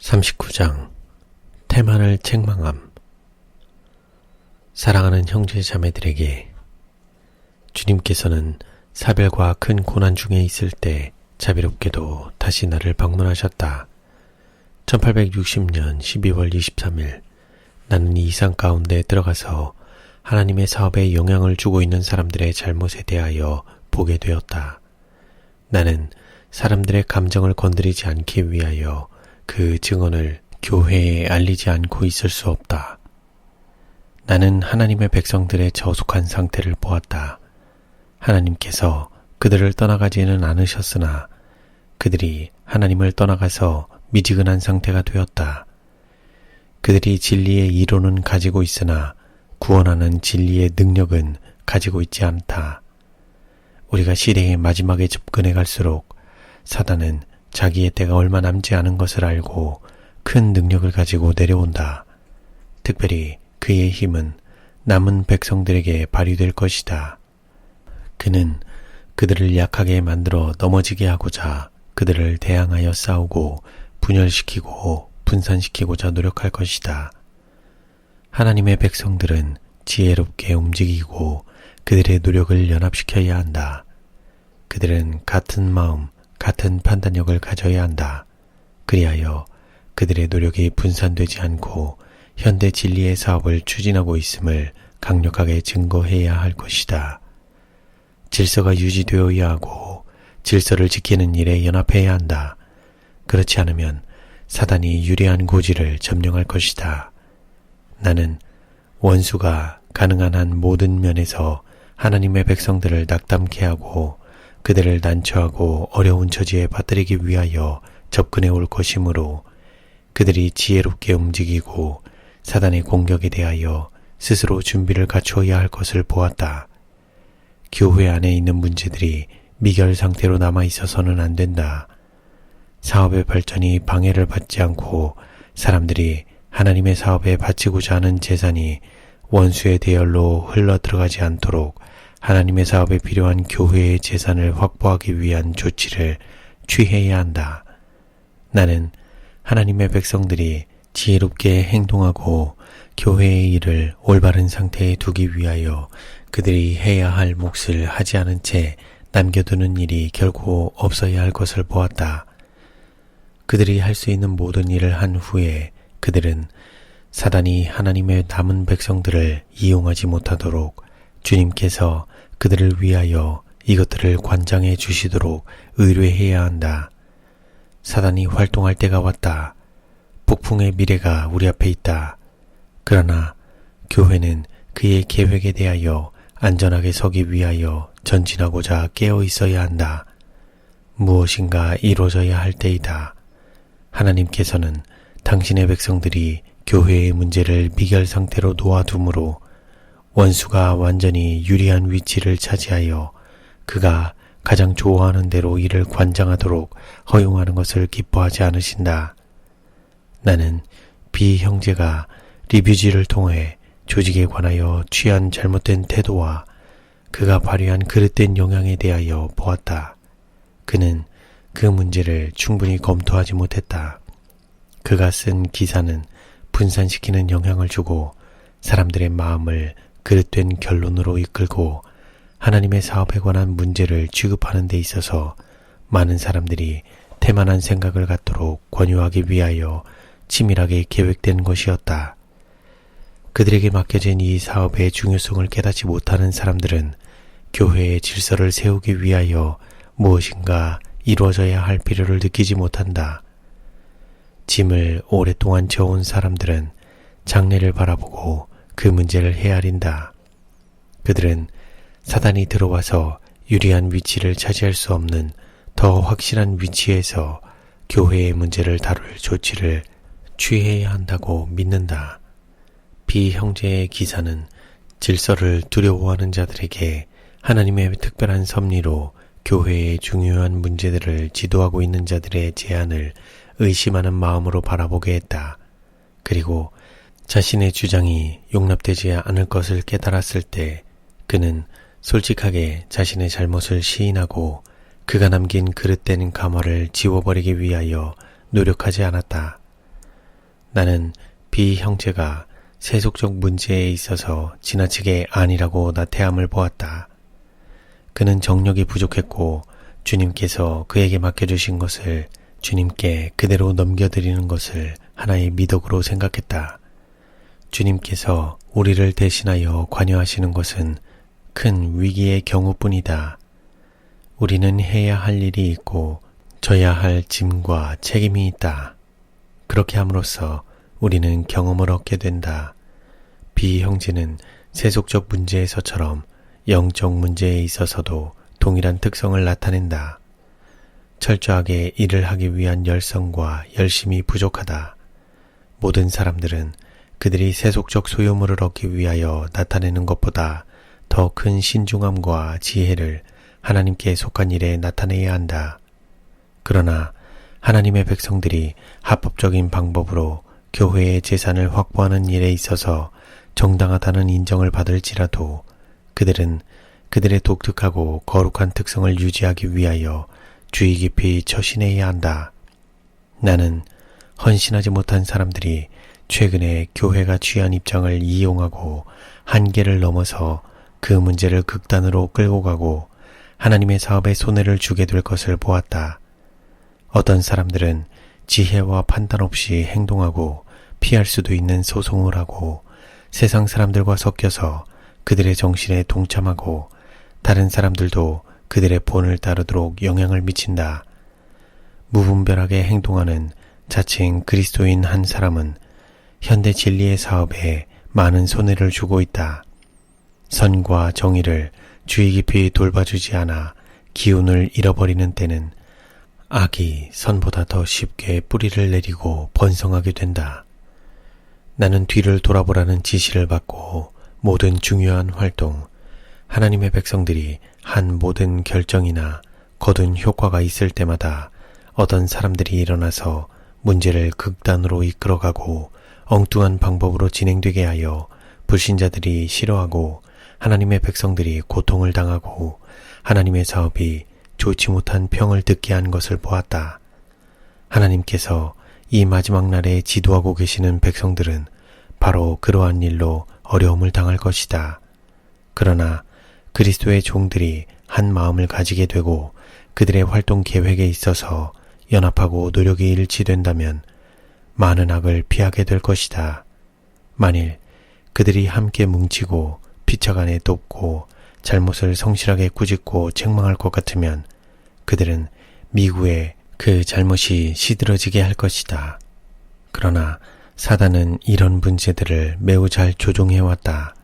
39장 태만을 책망함 사랑하는 형제 자매들에게 주님께서는 사별과 큰 고난 중에 있을 때 자비롭게도 다시 나를 방문하셨다. 1860년 12월 23일 나는 이 이상 가운데 들어가서 하나님의 사업에 영향을 주고 있는 사람들의 잘못에 대하여 보게 되었다. 나는 사람들의 감정을 건드리지 않기 위하여 그 증언을 교회에 알리지 않고 있을 수 없다. 나는 하나님의 백성들의 저속한 상태를 보았다. 하나님께서 그들을 떠나가지는 않으셨으나 그들이 하나님을 떠나가서 미지근한 상태가 되었다. 그들이 진리의 이론은 가지고 있으나 구원하는 진리의 능력은 가지고 있지 않다. 우리가 시대의 마지막에 접근해 갈수록 사단은 자기의 때가 얼마 남지 않은 것을 알고 큰 능력을 가지고 내려온다. 특별히 그의 힘은 남은 백성들에게 발휘될 것이다. 그는 그들을 약하게 만들어 넘어지게 하고자 그들을 대항하여 싸우고 분열시키고 분산시키고자 노력할 것이다. 하나님의 백성들은 지혜롭게 움직이고 그들의 노력을 연합시켜야 한다. 그들은 같은 마음, 같은 판단력을 가져야 한다. 그리하여 그들의 노력이 분산되지 않고 현대 진리의 사업을 추진하고 있음을 강력하게 증거해야 할 것이다. 질서가 유지되어야 하고 질서를 지키는 일에 연합해야 한다. 그렇지 않으면 사단이 유리한 고지를 점령할 것이다. 나는 원수가 가능한 한 모든 면에서 하나님의 백성들을 낙담케 하고 그들을 난처하고 어려운 처지에 빠뜨리기 위하여 접근해 올 것이므로 그들이 지혜롭게 움직이고 사단의 공격에 대하여 스스로 준비를 갖추어야 할 것을 보았다. 교회 안에 있는 문제들이 미결 상태로 남아 있어서는 안 된다. 사업의 발전이 방해를 받지 않고 사람들이 하나님의 사업에 바치고자 하는 재산이 원수의 대열로 흘러 들어가지 않도록 하나님의 사업에 필요한 교회의 재산을 확보하기 위한 조치를 취해야 한다. 나는 하나님의 백성들이 지혜롭게 행동하고 교회의 일을 올바른 상태에 두기 위하여 그들이 해야 할 몫을 하지 않은 채 남겨두는 일이 결코 없어야 할 것을 보았다. 그들이 할 수 있는 모든 일을 한 후에 그들은 사단이 하나님의 남은 백성들을 이용하지 못하도록 주님께서 그들을 위하여 이것들을 관장해 주시도록 의뢰해야 한다. 사단이 활동할 때가 왔다. 폭풍의 미래가 우리 앞에 있다. 그러나 교회는 그의 계획에 대하여 안전하게 서기 위하여 전진하고자 깨어 있어야 한다. 무엇인가 이루어져야 할 때이다. 하나님께서는 당신의 백성들이 교회의 문제를 미결 상태로 놓아두므로 원수가 완전히 유리한 위치를 차지하여 그가 가장 좋아하는 대로 이를 관장하도록 허용하는 것을 기뻐하지 않으신다. 나는 비 형제가 리뷰지를 통해 조직에 관하여 취한 잘못된 태도와 그가 발휘한 그릇된 영향에 대하여 보았다. 그는 그 문제를 충분히 검토하지 못했다. 그가 쓴 기사는 분산시키는 영향을 주고 사람들의 마음을 그릇된 결론으로 이끌고 하나님의 사업에 관한 문제를 취급하는 데 있어서 많은 사람들이 태만한 생각을 갖도록 권유하기 위하여 치밀하게 계획된 것이었다. 그들에게 맡겨진 이 사업의 중요성을 깨닫지 못하는 사람들은 교회의 질서를 세우기 위하여 무엇인가 이루어져야 할 필요를 느끼지 못한다. 짐을 오랫동안 져온 사람들은 장래를 바라보고 그 문제를 헤아린다. 그들은 사단이 들어와서 유리한 위치를 차지할 수 없는 더 확실한 위치에서 교회의 문제를 다룰 조치를 취해야 한다고 믿는다. 비형제의 기사는 질서를 두려워하는 자들에게 하나님의 특별한 섭리로 교회의 중요한 문제들을 지도하고 있는 자들의 제안을 의심하는 마음으로 바라보게 했다. 그리고 자신의 주장이 용납되지 않을 것을 깨달았을 때 그는 솔직하게 자신의 잘못을 시인하고 그가 남긴 그릇된 감화를 지워버리기 위하여 노력하지 않았다. 나는 비 형제가 세속적 문제에 있어서 지나치게 아니라고 나태함을 보았다. 그는 정력이 부족했고 주님께서 그에게 맡겨주신 것을 주님께 그대로 넘겨드리는 것을 하나의 미덕으로 생각했다. 주님께서 우리를 대신하여 관여하시는 것은 큰 위기의 경우뿐이다. 우리는 해야 할 일이 있고 져야 할 짐과 책임이 있다. 그렇게 함으로써 우리는 경험을 얻게 된다. 비형제는 세속적 문제에서처럼 영적 문제에 있어서도 동일한 특성을 나타낸다. 철저하게 일을 하기 위한 열성과 열심이 부족하다. 모든 사람들은 그들이 세속적 소유물을 얻기 위하여 나타내는 것보다 더 큰 신중함과 지혜를 하나님께 속한 일에 나타내야 한다. 그러나 하나님의 백성들이 합법적인 방법으로 교회의 재산을 확보하는 일에 있어서 정당하다는 인정을 받을지라도 그들은 그들의 독특하고 거룩한 특성을 유지하기 위하여 주의 깊이 처신해야 한다. 나는 헌신하지 못한 사람들이 최근에 교회가 취한 입장을 이용하고 한계를 넘어서 그 문제를 극단으로 끌고 가고 하나님의 사업에 손해를 주게 될 것을 보았다. 어떤 사람들은 지혜와 판단 없이 행동하고 피할 수도 있는 소송을 하고 세상 사람들과 섞여서 그들의 정신에 동참하고 다른 사람들도 그들의 본을 따르도록 영향을 미친다. 무분별하게 행동하는 자칭 그리스도인 한 사람은 현대 진리의 사업에 많은 손해를 주고 있다. 선과 정의를 주의 깊이 돌봐주지 않아 기운을 잃어버리는 때는 악이 선보다 더 쉽게 뿌리를 내리고 번성하게 된다. 나는 뒤를 돌아보라는 지시를 받고 모든 중요한 활동, 하나님의 백성들이 한 모든 결정이나 거둔 효과가 있을 때마다 어떤 사람들이 일어나서 문제를 극단으로 이끌어가고 엉뚱한 방법으로 진행되게 하여 불신자들이 싫어하고 하나님의 백성들이 고통을 당하고 하나님의 사업이 좋지 못한 평을 듣게 한 것을 보았다. 하나님께서 이 마지막 날에 지도하고 계시는 백성들은 바로 그러한 일로 어려움을 당할 것이다. 그러나 그리스도의 종들이 한 마음을 가지게 되고 그들의 활동 계획에 있어서 연합하고 노력이 일치된다면 많은 악을 피하게 될 것이다. 만일 그들이 함께 뭉치고 피차간에 돕고 잘못을 성실하게 꾸짖고 책망할 것 같으면 그들은 미국의 그 잘못이 시들어지게 할 것이다. 그러나 사단은 이런 문제들을 매우 잘 조종해왔다.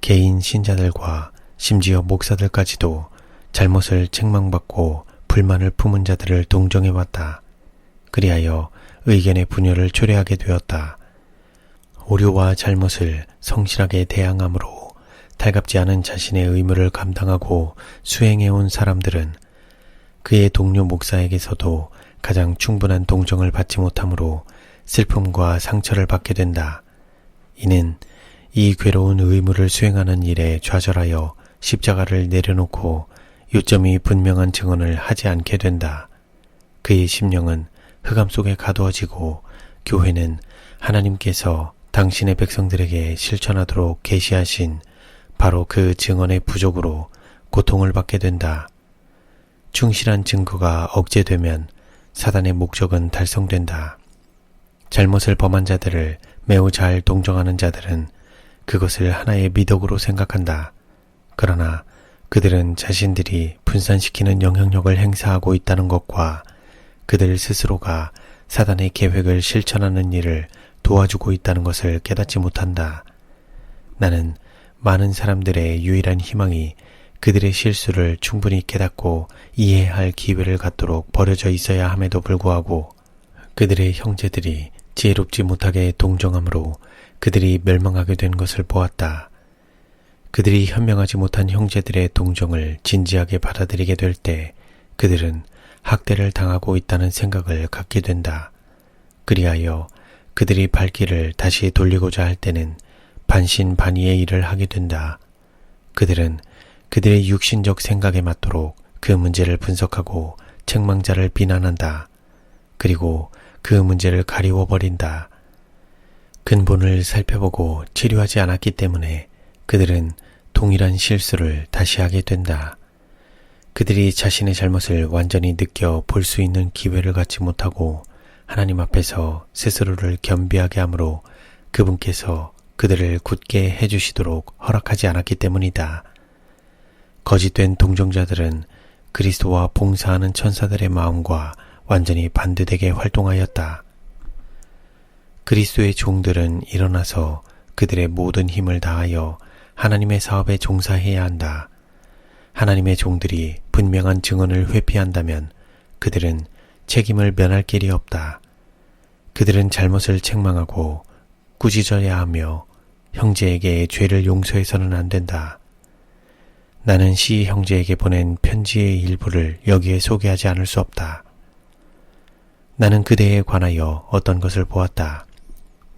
개인 신자들과 심지어 목사들까지도 잘못을 책망받고 불만을 품은 자들을 동정해왔다. 그리하여 의견의 분열을 초래하게 되었다. 오류와 잘못을 성실하게 대항함으로 달갑지 않은 자신의 의무를 감당하고 수행해온 사람들은 그의 동료 목사에게서도 가장 충분한 동정을 받지 못하므로 슬픔과 상처를 받게 된다. 이는 이 괴로운 의무를 수행하는 일에 좌절하여 십자가를 내려놓고 요점이 분명한 증언을 하지 않게 된다. 그의 심령은 흑암 속에 가두어지고 교회는 하나님께서 당신의 백성들에게 실천하도록 계시하신 바로 그 증언의 부족으로 고통을 받게 된다. 충실한 증거가 억제되면 사단의 목적은 달성된다. 잘못을 범한 자들을 매우 잘 동정하는 자들은 그것을 하나의 미덕으로 생각한다. 그러나 그들은 자신들이 분산시키는 영향력을 행사하고 있다는 것과 그들 스스로가 사단의 계획을 실천하는 일을 도와주고 있다는 것을 깨닫지 못한다. 나는 많은 사람들의 유일한 희망이 그들의 실수를 충분히 깨닫고 이해할 기회를 갖도록 버려져 있어야 함에도 불구하고 그들의 형제들이 지혜롭지 못하게 동정함으로 그들이 멸망하게 된 것을 보았다. 그들이 현명하지 못한 형제들의 동정을 진지하게 받아들이게 될 때 그들은 학대를 당하고 있다는 생각을 갖게 된다. 그리하여 그들이 발길을 다시 돌리고자 할 때는 반신반의의 일을 하게 된다. 그들은 그들의 육신적 생각에 맞도록 그 문제를 분석하고 책망자를 비난한다. 그리고 그 문제를 가리워버린다. 근본을 살펴보고 치료하지 않았기 때문에 그들은 동일한 실수를 다시 하게 된다. 그들이 자신의 잘못을 완전히 느껴 볼 수 있는 기회를 갖지 못하고 하나님 앞에서 스스로를 겸비하게 하므로 그분께서 그들을 굳게 해주시도록 허락하지 않았기 때문이다. 거짓된 동정자들은 그리스도와 봉사하는 천사들의 마음과 완전히 반대되게 활동하였다. 그리스도의 종들은 일어나서 그들의 모든 힘을 다하여 하나님의 사업에 종사해야 한다. 하나님의 종들이 분명한 증언을 회피한다면 그들은 책임을 면할 길이 없다. 그들은 잘못을 책망하고 꾸짖어야 하며 형제에게 죄를 용서해서는 안 된다. 나는 시 형제에게 보낸 편지의 일부를 여기에 소개하지 않을 수 없다. 나는 그대에 관하여 어떤 것을 보았다.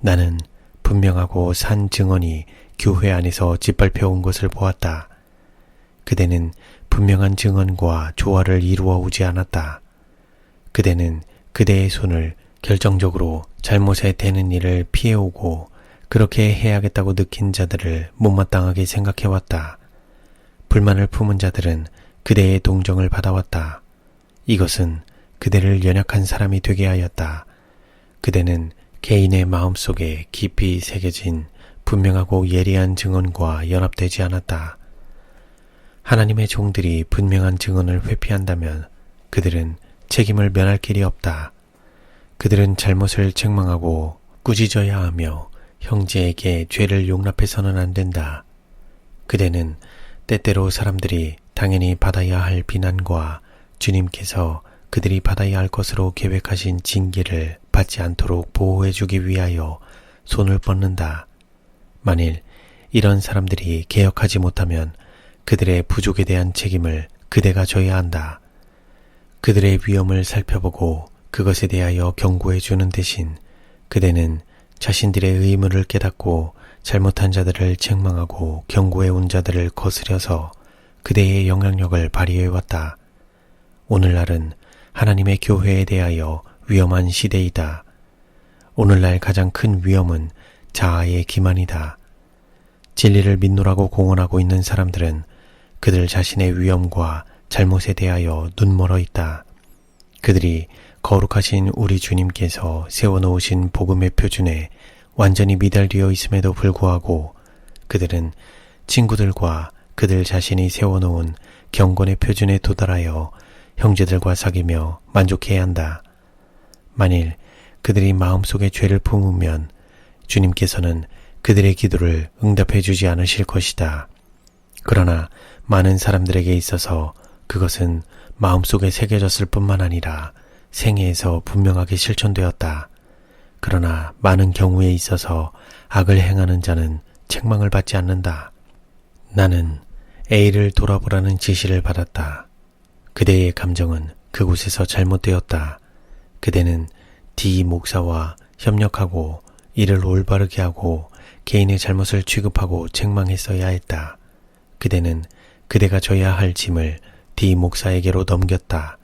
나는 분명하고 산 증언이 교회 안에서 짓밟혀 온 것을 보았다. 그대는 분명한 증언과 조화를 이루어 오지 않았다. 그대는 그대의 손을 결정적으로 잘못에 대는 일을 피해오고 그렇게 해야겠다고 느낀 자들을 못마땅하게 생각해왔다. 불만을 품은 자들은 그대의 동정을 받아왔다. 이것은 그대를 연약한 사람이 되게 하였다. 그대는 개인의 마음 속에 깊이 새겨진 분명하고 예리한 증언과 연합되지 않았다. 하나님의 종들이 분명한 증언을 회피한다면 그들은 책임을 면할 길이 없다. 그들은 잘못을 책망하고 꾸짖어야 하며 형제에게 죄를 용납해서는 안 된다. 그대는 때때로 사람들이 당연히 받아야 할 비난과 주님께서 그들이 받아야 할 것으로 계획하신 징계를 받지 않도록 보호해 주기 위하여 손을 뻗는다. 만일 이런 사람들이 개혁하지 못하면 그들의 부족에 대한 책임을 그대가 져야 한다. 그들의 위험을 살펴보고 그것에 대하여 경고해 주는 대신 그대는 자신들의 의무를 깨닫고 잘못한 자들을 책망하고 경고해 온 자들을 거스려서 그대의 영향력을 발휘해 왔다. 오늘날은 하나님의 교회에 대하여 위험한 시대이다. 오늘날 가장 큰 위험은 자아의 기만이다. 진리를 믿노라고 공언하고 있는 사람들은 그들 자신의 위험과 잘못에 대하여 눈멀어 있다. 그들이 거룩하신 우리 주님께서 세워놓으신 복음의 표준에 완전히 미달되어 있음에도 불구하고 그들은 친구들과 그들 자신이 세워놓은 경건의 표준에 도달하여 형제들과 사귀며 만족해야 한다. 만일 그들이 마음속에 죄를 품으면 주님께서는 그들의 기도를 응답해 주지 않으실 것이다. 그러나 많은 사람들에게 있어서 그것은 마음속에 새겨졌을 뿐만 아니라 생애에서 분명하게 실천되었다. 그러나 많은 경우에 있어서 악을 행하는 자는 책망을 받지 않는다. 나는 A를 돌아보라는 지시를 받았다. 그대의 감정은 그곳에서 잘못되었다. 그대는 D 목사와 협력하고 이를 올바르게 하고 개인의 잘못을 취급하고 책망했어야 했다. 그대는 그대가 져야 할 짐을 D 목사에게로 넘겼다.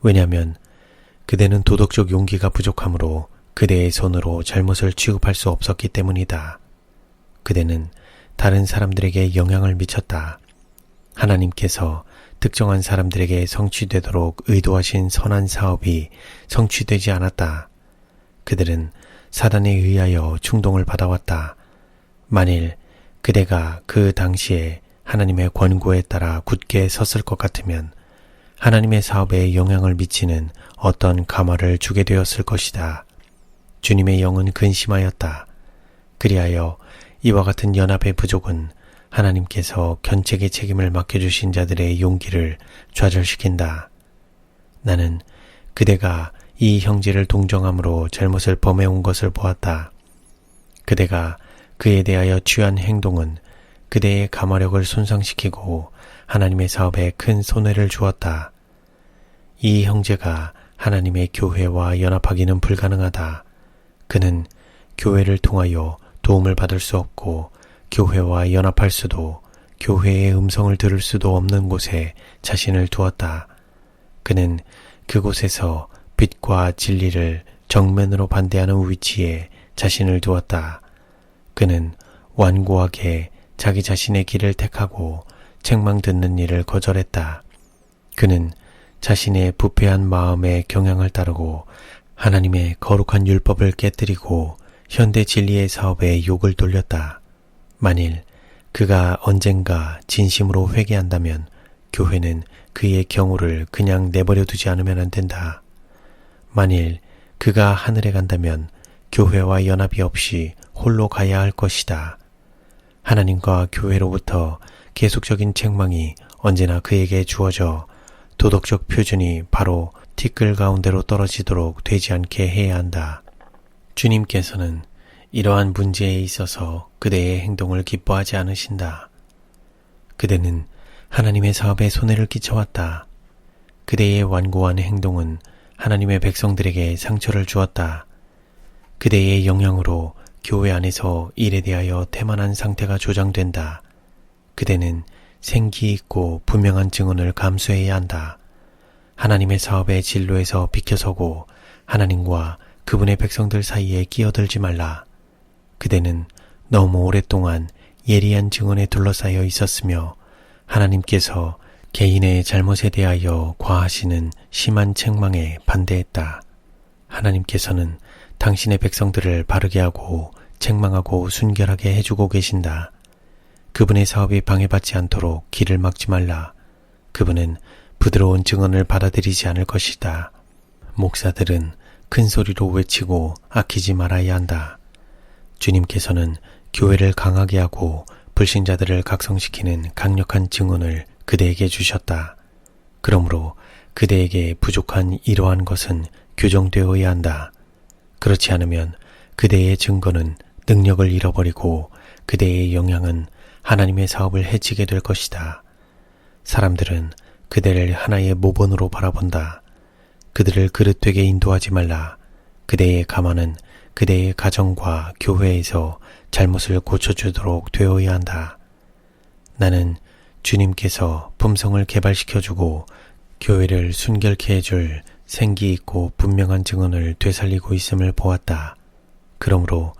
왜냐하면 그대는 도덕적 용기가 부족하므로 그대의 손으로 잘못을 취급할 수 없었기 때문이다. 그대는 다른 사람들에게 영향을 미쳤다. 하나님께서 특정한 사람들에게 성취되도록 의도하신 선한 사업이 성취되지 않았다. 그들은 사단에 의하여 충동을 받아왔다. 만일 그대가 그 당시에 하나님의 권고에 따라 굳게 섰을 것 같으면 하나님의 사업에 영향을 미치는 어떤 가마를 주게 되었을 것이다. 주님의 영은 근심하였다. 그리하여 이와 같은 연합의 부족은 하나님께서 견책의 책임을 맡겨주신 자들의 용기를 좌절시킨다. 나는 그대가 이 형제를 동정함으로 잘못을 범해온 것을 보았다. 그대가 그에 대하여 취한 행동은 그대의 가마력을 손상시키고 하나님의 사업에 큰 손해를 주었다. 이 형제가 하나님의 교회와 연합하기는 불가능하다. 그는 교회를 통하여 도움을 받을 수 없고 교회와 연합할 수도 교회의 음성을 들을 수도 없는 곳에 자신을 두었다. 그는 그곳에서 빛과 진리를 정면으로 반대하는 위치에 자신을 두었다. 그는 완고하게 자기 자신의 길을 택하고 책망 듣는 일을 거절했다. 그는 자신의 부패한 마음의 경향을 따르고 하나님의 거룩한 율법을 깨뜨리고 현대 진리의 사업에 욕을 돌렸다. 만일 그가 언젠가 진심으로 회개한다면 교회는 그의 경우를 그냥 내버려 두지 않으면 안 된다. 만일 그가 하늘에 간다면 교회와 연합이 없이 홀로 가야 할 것이다. 하나님과 교회로부터 계속적인 책망이 언제나 그에게 주어져 도덕적 표준이 바로 티끌 가운데로 떨어지도록 되지 않게 해야 한다. 주님께서는 이러한 문제에 있어서 그대의 행동을 기뻐하지 않으신다. 그대는 하나님의 사업에 손해를 끼쳐왔다. 그대의 완고한 행동은 하나님의 백성들에게 상처를 주었다. 그대의 영향으로 교회 안에서 일에 대하여 태만한 상태가 조장된다. 그대는 생기 있고 분명한 증언을 감수해야 한다. 하나님의 사업의 진로에서 비켜서고 하나님과 그분의 백성들 사이에 끼어들지 말라. 그대는 너무 오랫동안 예리한 증언에 둘러싸여 있었으며 하나님께서 개인의 잘못에 대하여 과하시는 심한 책망에 반대했다. 하나님께서는 당신의 백성들을 바르게 하고 책망하고 순결하게 해주고 계신다. 그분의 사업이 방해받지 않도록 길을 막지 말라. 그분은 부드러운 증언을 받아들이지 않을 것이다. 목사들은 큰 소리로 외치고 아끼지 말아야 한다. 주님께서는 교회를 강하게 하고 불신자들을 각성시키는 강력한 증언을 그대에게 주셨다. 그러므로 그대에게 부족한 이러한 것은 교정되어야 한다. 그렇지 않으면 그대의 증거는 능력을 잃어버리고 그대의 영향은 하나님의 사업을 해치게 될 것이다. 사람들은 그대를 하나의 모본으로 바라본다. 그들을 그릇되게 인도하지 말라. 그대의 가만은 그대의 가정과 교회에서 잘못을 고쳐주도록 되어야 한다. 나는 주님께서 품성을 개발시켜주고 교회를 순결케 해줄 생기 있고 분명한 증언을 되살리고 있음을 보았다. 그러므로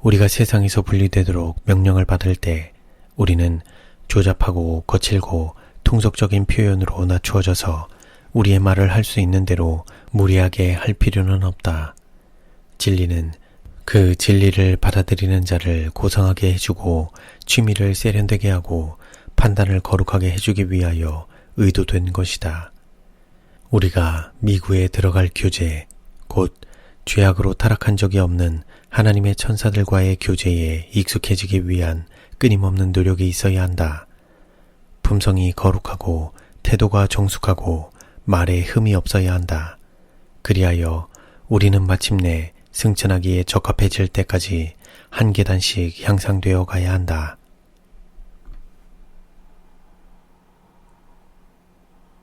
우리가 세상에서 분리되도록 명령을 받을 때 우리는 조잡하고 거칠고 통속적인 표현으로 낮추어져서 우리의 말을 할 수 있는 대로 무리하게 할 필요는 없다. 진리는 그 진리를 받아들이는 자를 고상하게 해주고 취미를 세련되게 하고 판단을 거룩하게 해주기 위하여 의도된 것이다. 우리가 미구에 들어갈 교제, 곧 죄악으로 타락한 적이 없는 하나님의 천사들과의 교제에 익숙해지기 위한 끊임없는 노력이 있어야 한다. 품성이 거룩하고 태도가 정숙하고 말에 흠이 없어야 한다. 그리하여 우리는 마침내 승천하기에 적합해질 때까지 한 계단씩 향상되어 가야 한다.